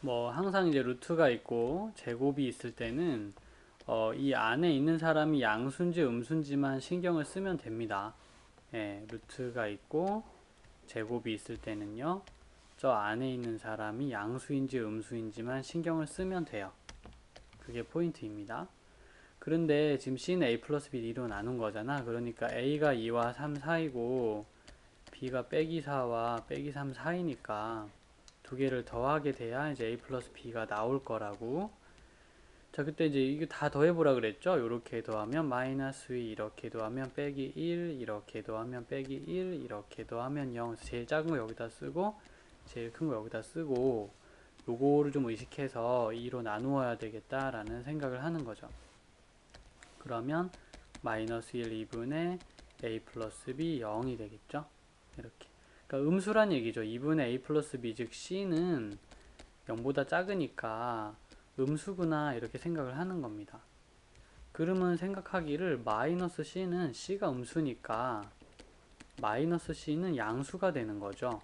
뭐 항상 이제 루트가 있고 제곱이 있을 때는 어, 이 안에 있는 사람이 양수인지 음수인지만 신경을 쓰면 됩니다. 예, 루트가 있고 제곱이 있을 때는요. 저 안에 있는 사람이 양수인지 음수인지만 신경을 쓰면 돼요. 그게 포인트입니다. 그런데 지금 C는 A 플러스 B D로 나눈 거잖아. 그러니까 A가 2와 3 사이고 B가 빼기 4와 빼기 3 사이니까 두 개를 더하게 돼야 이제 A 플러스 B가 나올 거라고. 자, 그때 이제 이거 다 더해보라 그랬죠? 이렇게 더하면 마이너스 2, 이렇게 더하면 빼기 1, 이렇게 더하면 빼기 1, 이렇게 더하면 0. 제일 작은 거 여기다 쓰고, 제일 큰 거 여기다 쓰고, 요거를 좀 의식해서 2로 나누어야 되겠다라는 생각을 하는 거죠. 그러면 마이너스 1, 2분의 A 플러스 B 0이 되겠죠? 이렇게. 그러니까 음수란 얘기죠. 2분의 A 플러스 B 즉 C는 0보다 작으니까 음수구나 이렇게 생각을 하는 겁니다. 그러면 생각하기를 마이너스 C는 C가 음수니까 마이너스 C는 양수가 되는 거죠.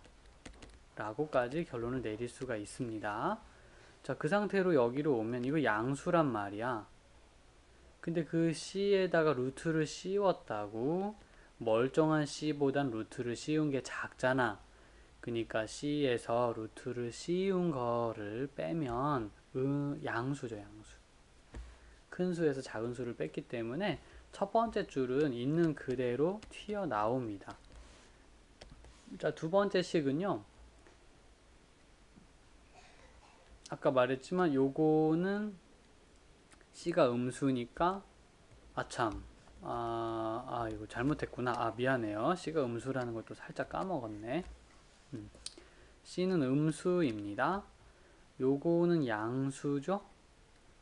라고까지 결론을 내릴 수가 있습니다. 자, 그 상태로 여기로 오면 이거 양수란 말이야. 근데 그 C에다가 루트를 씌웠다고 멀쩡한 C보단 루트를 씌운 게 작잖아. 그러니까 C에서 루트를 씌운 거를 빼면 음, 양수죠, 양수. 큰 수에서 작은 수를 뺐기 때문에 첫 번째 줄은 있는 그대로 튀어나옵니다. 자, 두 번째 식은요. 아까 말했지만 요거는 C가 음수니까 아참 아, 아 이거 잘못했구나. 아 미안해요. C가 음수라는 것도 살짝 까먹었네. 음. C는 음수입니다. 요거는 양수죠?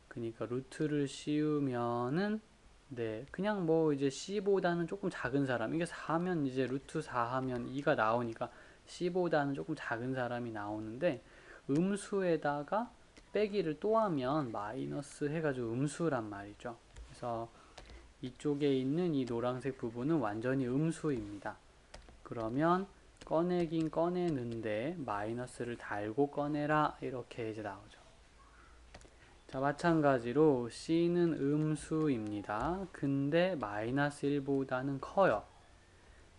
그러니까 루트를 씌우면은 네. 그냥 뭐 이제 C보다는 조금 작은 사람. 이게 4면 이제 루트 4 하면 2가 나오니까 C보다는 조금 작은 사람이 나오는데 음수에다가 빼기를 또 하면 마이너스 해가지고 음수란 말이죠. 그래서 이쪽에 있는 이 노란색 부분은 완전히 음수입니다. 그러면 꺼내긴 꺼내는데 마이너스를 달고 꺼내라 이렇게 이제 나오죠. 자 마찬가지로 C는 음수입니다. 근데 마이너스 1보다는 커요.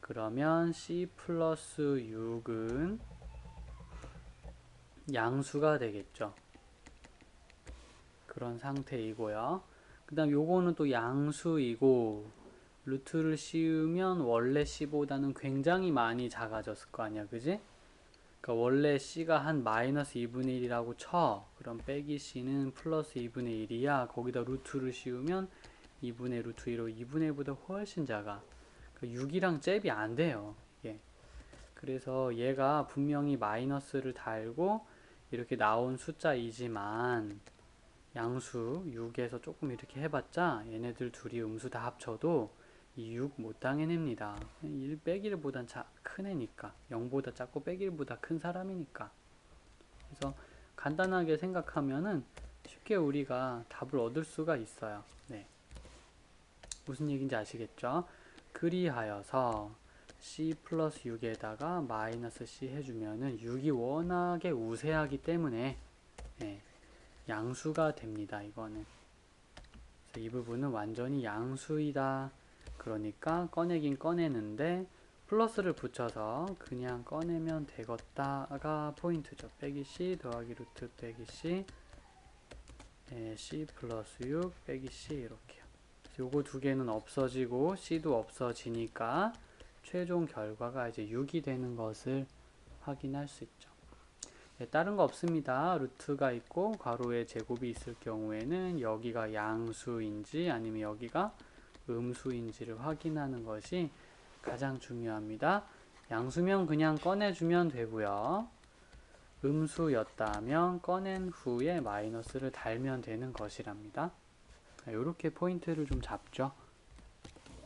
그러면 C 플러스 6은 양수가 되겠죠. 그런 상태이고요. 그 다음 요거는 또 양수이고 루트를 씌우면 원래 C보다는 굉장히 많이 작아졌을 거 아니야 그지? 그러니까 원래 C가 한 마이너스 2분의 1이라고 쳐 그럼 빼기 C는 플러스 2분의 1이야 거기다 루트를 씌우면 2분의 루트 1로 2분의 1보다 훨씬 작아 그러니까 6이랑 잽이 안 돼요 예. 그래서 얘가 분명히 마이너스를 달고 이렇게 나온 숫자이지만 양수 6에서 조금 이렇게 해봤자 얘네들 둘이 음수 다 합쳐도 이 6 못 당해냅니다. 1 빼기를 보단 큰 애니까 0보다 작고 빼기보다 큰 사람이니까 그래서 간단하게 생각하면은 쉽게 우리가 답을 얻을 수가 있어요. 네. 무슨 얘기인지 아시겠죠? 그리하여서 c 플러스 6에다가 마이너스 c 해주면은 6이 워낙에 우세하기 때문에 네. 양수가 됩니다. 이거는 이 부분은 완전히 양수이다. 그러니까 꺼내긴 꺼내는데 플러스를 붙여서 그냥 꺼내면 되겠다가 포인트죠. 빼기 c 더하기 루트 빼기 c 네, c 플러스 6 빼기 c 이렇게요. 요거 두 개는 없어지고 c도 없어지니까 최종 결과가 이제 6이 되는 것을 확인할 수 있죠. 네, 다른 거 없습니다. 루트가 있고 괄호에 제곱이 있을 경우에는 여기가 양수인지 아니면 여기가 음수인지를 확인하는 것이 가장 중요합니다. 양수면 그냥 꺼내주면 되고요. 음수였다면 꺼낸 후에 마이너스를 달면 되는 것이랍니다. 이렇게 포인트를 좀 잡죠.